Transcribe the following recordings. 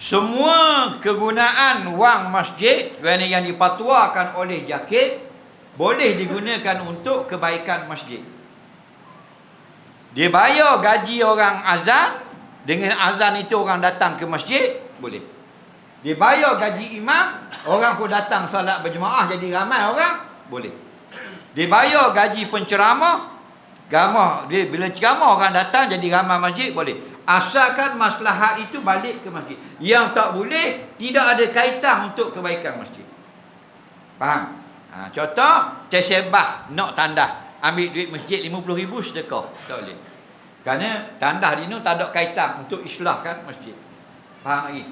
Semua kegunaan wang masjid yang dipatuakan oleh JAKIB boleh digunakan untuk kebaikan masjid. Dia bayar gaji orang azan dengan azan itu orang datang ke masjid boleh. Dia bayar gaji imam, orang pun datang salat berjemaah jadi ramai orang boleh. Dia bayar gaji penceramah, gamah dia bila ceramah orang datang jadi ramai masjid boleh. Asalkan maslahat itu balik ke masjid. Yang tak boleh tidak ada kaitan untuk kebaikan masjid. Faham? Ha, contoh, cesebah nak tandah. Ambil duit masjid RM50,000 sedekah. Tak boleh. Kerana tandah di tak ada kaitan untuk islahkan masjid. Faham lagi?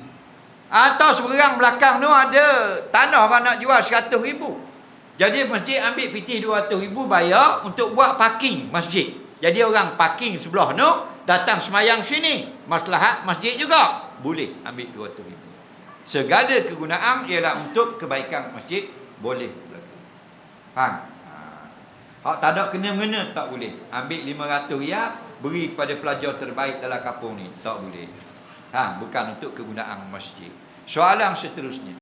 Atau seberang belakang tu ada tanah orang nak jual RM100,000. Jadi masjid ambil PT RM200,000 bayar untuk buat parking masjid. Jadi orang parking sebelah tu datang semayang sini. Maslahat masjid juga. Boleh ambil RM200,000. Segala kegunaan ialah untuk kebaikan masjid boleh. Faham? Ha. Hak tak ada kena-mengena tak boleh. Ambil RM500 ya beri kepada pelajar terbaik dalam kampung ni. Tak boleh. Ha, bukan untuk kegunaan masjid. Soalan seterusnya.